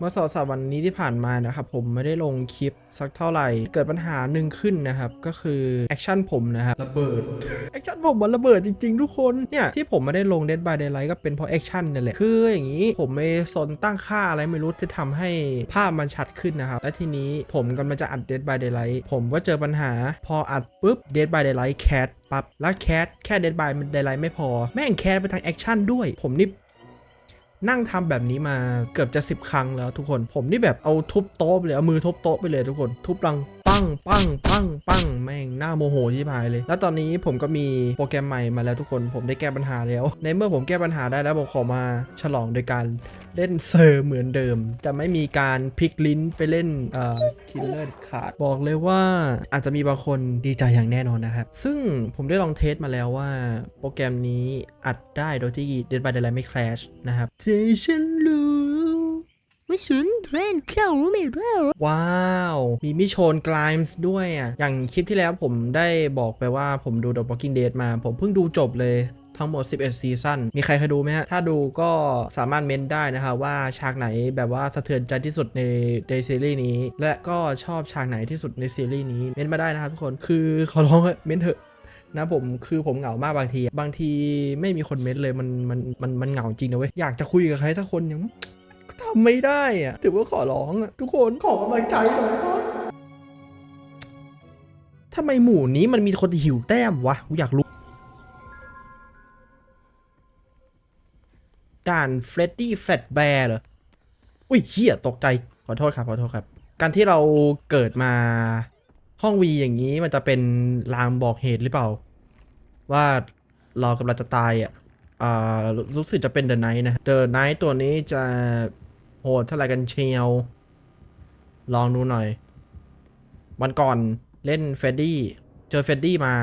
เมื่อสองสามวันนี้ที่ผ่านมานะครับผมไม่ได้ลงคลิปสักเท่าไหร่ เกิดปัญหาหนึ่งขึ้นนะครับ ก็คือแอคชั่นผมนะครับระเบิดแอคชั่นผมมันระเบิดจริงๆ ทุกคนเนี่ยที่ผมไม่ได้ลง Dead by Daylight ก็เป็นเพราะแอคชั่นนี่แหละคืออย่างนี้ผมไม่สนตั้งค่าอะไรไม่รู้ที่ทำให้ภาพมันชัดขึ้นนะครับและทีนี้ผมกำลังจะอัด Dead by Daylight ผมก็เจอปัญหา พออัดปุ๊บ Dead by Daylight แคสปั๊บแล้วแคสแค่ Dead by Daylight ไม่พอ แม่งแคสไปทางแอคชั่นด้วย ผมนี่ นั่งทำแบบนี้มาเกือบจะ 10 ครั้งแล้วทุกคน ผมนี่แบบเอาทุบโต๊ะไปเลยเอามือทุบโต๊ะไปเลยทุกคน ทุบรัง ปั้งปั้งปั้งปั้งแม่งหน้าโมโหที่พายเลย แล้วตอนนี้ผมก็มีโปรแกรมใหม่มาแล้วทุกคนผมได้แก้ปัญหาแล้ว ในเมื่อผมแก้ปัญหาได้แล้วผมขอมาฉลองโดยการเล่นเซอร์เหมือนเดิม จะไม่มีการพลิกลิ้นไปเล่นเอ่อคิลเลอร์ขาดบอกเลยว่าอาจจะมีบางคนดีใจอย่างแน่นอนนะครับ ซึ่งผมได้ลองเทสมาแล้วว่า โปรแกรมนี้อัดได้โดยที่ Dead by Daylight ไม่ crash นะครับใจฉัน ไม่ฉันเล่นเข้าไม่ได้ว้าว มีมิชนกลายส์ด้วยอะ อย่างคลิปที่แล้วผมได้บอกไปว่าผมดู The Walking Dead มา ผมเพิ่งดูจบเลยทั้งหมด 11 ซีซั่น มีใครเคยดูไหมฮะ ถ้าดูก็สามารถเม้นได้นะครับว่าฉากไหนแบบว่าสะเทือนใจที่สุดในในซีรีส์นี้ และก็ชอบฉากไหนที่สุดในซีรีส์นี้ เม้นมาได้นะครับทุกคน คือขอร้องเถอะเม้นเถอะนะผมคือผมเหงามากบางที บางทีไม่มีคนเม้นเลยมันมันมันมันเหงาจริงนะเว้ย อยากจะคุยกับใครสักคนยัง ทำไม่ได้อะถือว่าขอร้องอะทุกคนขอกำลังใจหน่อยครับทำไมหมู่นี้มันมีคนหิวแต้มวะกูอยากรู้ด่านเฟรดดี้แฟตแบร์เหรอ อุ้ยเฮียตกใจ ขอโทษครับ ขอโทษครับ การที่เราเกิดมาห้องวีอย่างนี้มันจะเป็นลางบอกเหตุหรือเปล่า ว่าเรากำลังจะตายอะ อ่า รู้สึกจะเป็นเดอะไนท์นะ เดอะไนท์ตัวนี้จะ โหดเท่าไหร่กันเชียว ลองดูหน่อย วันก่อนเล่นเฟดดี้เจอเฟดดี้มา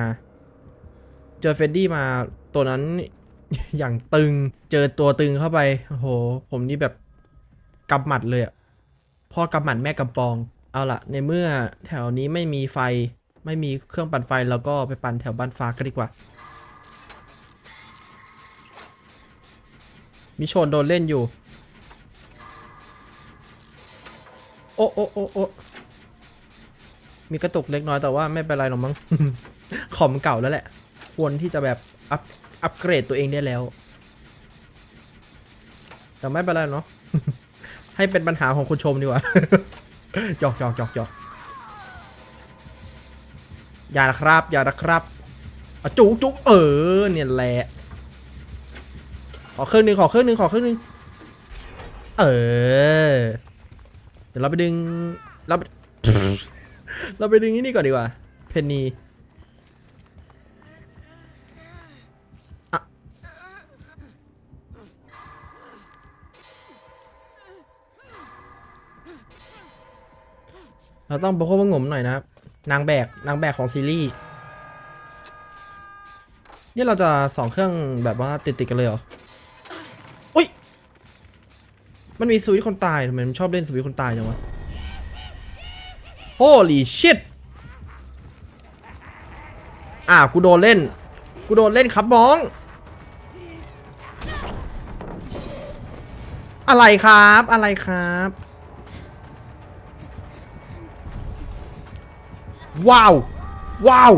เจอเฟดดี้มาตัวนั้นอย่างตึงเจอตัวตึงเข้าไปโอ้โห ผมนี่แบบกำหมัดเลยอะพ่อกำหมัดแม่กำปอง เอาละในเมื่อแถวนี้ไม่มีไฟไม่มีเครื่องปั่นไฟเราก็ไปปั่นแถวบ้านฟ้ากันดีกว่ามีโชนโดนเล่นอยู่ โอ้โอ้โอ้โอ้มีกระตุกเล็กน้อยแต่ว่าไม่เป็นไรหรอกมั้งคอมเก่าแล้วแหละ ควรที่จะแบบอัพอัปเกรดตัวเองได้แล้ว แต่ไม่เป็นไรเนาะให้เป็นปัญหาของคนชมดีกว่าหยอกหยอกหยอกหยอกอย่านะครับ อย่านะครับอจุกจุกเออเนี่ยแหละ ขอเครื่องหนึ่งขอเครื่องหนึ่งขอเครื่องหนึ่งเออ ดี๋ยวเราไปดึงเราเราไปดึงนี่นี่ก่อนดีกว่า เพนนีเราต้องประคบประงมหน่อยนะครับ นางแบก นางแบกของซีรีส์ นี่เราจะสองเครื่องแบบว่าติดติดๆกันเลยเหรอ มันมีสวิตคนตายทำไมมันชอบเล่นสวิตคนตายจังวะ Holy shit อ่ากูโดนเล่น กูโดนเล่นครับน้อง อะไรครับ อะไรครับ ว้าว ว้าว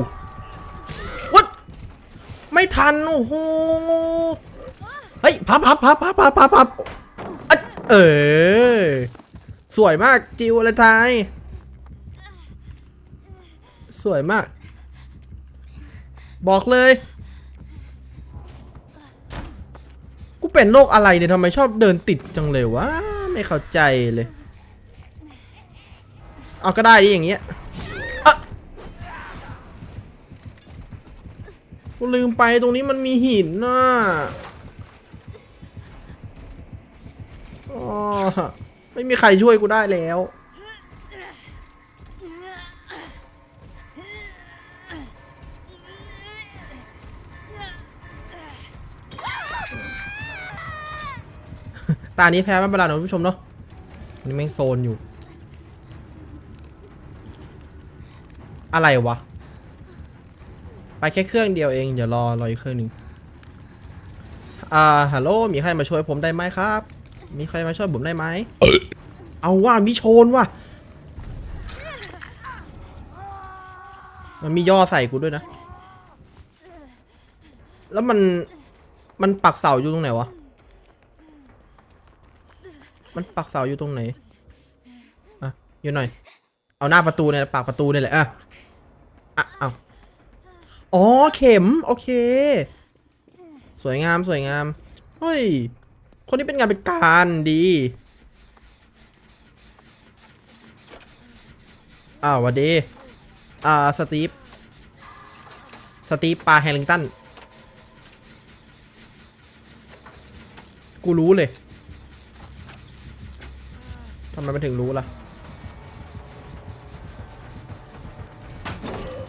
วัดไม่ทัน โอ้โห เฮ้ย พับพับพับพับพับพับพับอะ เออ สวยมากจิวอะไรไทยสวยมาก บอกเลย กูเป็นโรคอะไรเนี่ยทำไมชอบเดินติดจังเลยวะ ไม่เข้าใจเลย เอาก็ได้ดิอย่างเงี้ยอะกูลืมไปตรงนี้มันมีหินน่ะอ๋อ ไม่มีใครช่วยกูได้แล้ว ตานี้แพ้ไม่เป็นไรนะคุณผู้ชมเนาะนนี่แม่งโซนอยู่ อะไรวะ ไปแค่เครื่องเดียวเองเดี๋ยวรอรออีกเครื่องหนึ่งอ่าฮัลโหลมีใครมาช่วยผมได้ไหมครับ มีใครมาช่วยผมได้ไหม เอาว่ามีโชนว่ะ มันมีย่อใส่กูด้วยนะ แล้วมัน มันปักเสาอยู่ตรงไหนวะ มันปักเสาอยู่ตรงไหน อะ อยู่หน่อย เอาหน้าประตูเนี่ยปากประตูเนี่ยแหละ อะ อะ เอาอ๋อ เข็ม โอเค สวยงาม สวยงาม เฮ้ย คนนี้เป็นงานเป็นการดีอ้าววัสดีอ่าสตีฟสตีฟปาแฮร์ริงตัน กูรู้เลยทำไมมันถึงรู้ล่ะ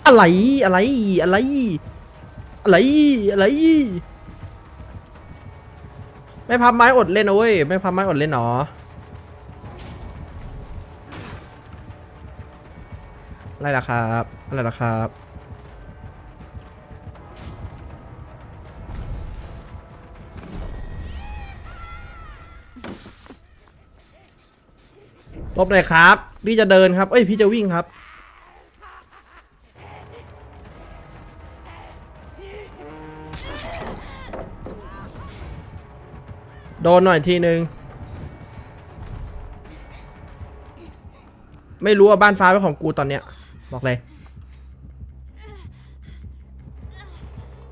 อะไร อะไร อะไร อะไร อะไร ไม่พับไม้อดเล่นนะเว้ยไม่พับไม้อดเล่นหรออะไรล่ะครับอะไรล่ะครับลบเลยครับ พี่จะเดินครับ เอ้ย พี่จะวิ่งครับ นหน่อยทีนึง ไม่รู้ว่าบ้านฟ้าเป็นของกูตอนเนี้ย บอกเลย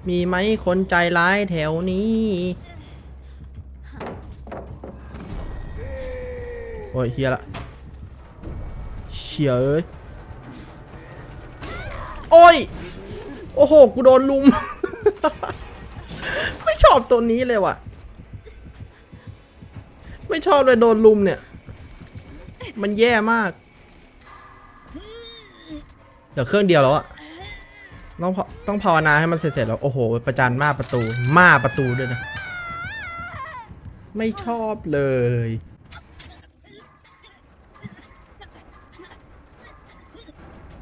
มีไหมคนใจร้ายแถวนี้ โอ้ยเฮียละเฉียเอ้ย โอ้ย โอ้โห กูโดนลุม ไม่ชอบตัวนี้เลยว่ะ ไม่ชอบเลยโดนลุมเนี่ย มันแย่มาก เดี๋ยวเครื่องเดียวแล้วอะต้องต้องภาวนาให้มันเสร็จๆแล้ว โอ้โห ประจานมาประตู มาประตูด้วยนะ ไม่ชอบเลย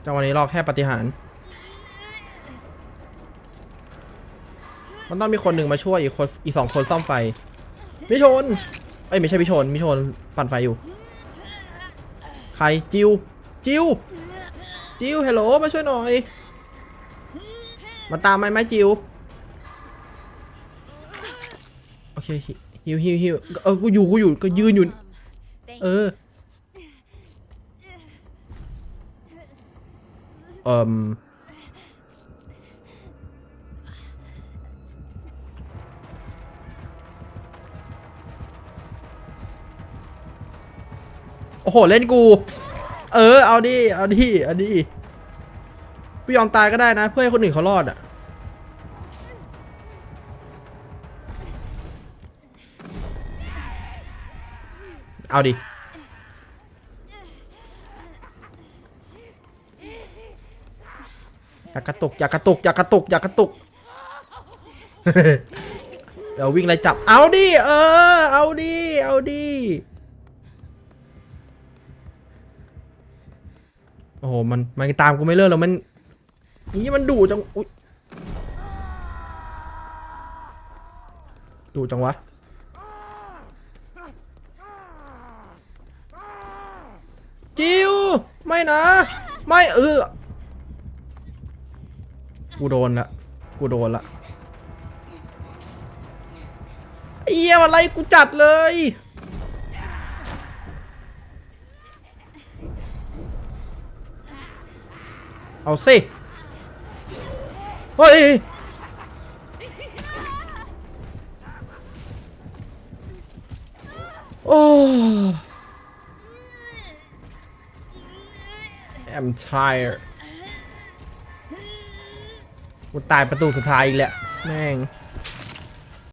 จังหวะนี้รอแค่ปฏิหาร มันต้องมีคนหนึ่งมาช่วยอีกคนอีกสองคนซ่อมไฟ มิชน เอ้ยไม่ใช่มิชนมิชนปั่นไฟอยู่ ใครจิวจิวจิวเฮลโหลมาช่วยหน่อย มาตามไหมไหมจิวโอเคฮิวฮิวฮิวเออกูอยู่กูอยู่ก็ยืนอยู่เออเอ่ม โอ้โห เล่นกู เออ เอาดิ เอาดิ เอาดิกูยอมตายก็ได้นะ เพื่อให้คนอื่นเขารอดอะ เอาดิ อย่ากระตุก อย่ากระตุก อย่ากระตุก อย่ากระตุก เดี๋ยววิ่งไล่จับ เอาดิ เออ เอาดิ เอาดิ อ้โห มัน มันตามกูไม่เลิกแล้วมัน นี่มันดุจัง อุ๊ยดุจังวะ จิว ไม่นะ ไม่เออ กูโดนละ กูโดนละไอ้เหี้ยอะไรกูจัดเลย เอาสิเฮ้ยโอ้ I'm tired กูตายประตูสุดท้ายอีกแล้วแม่ง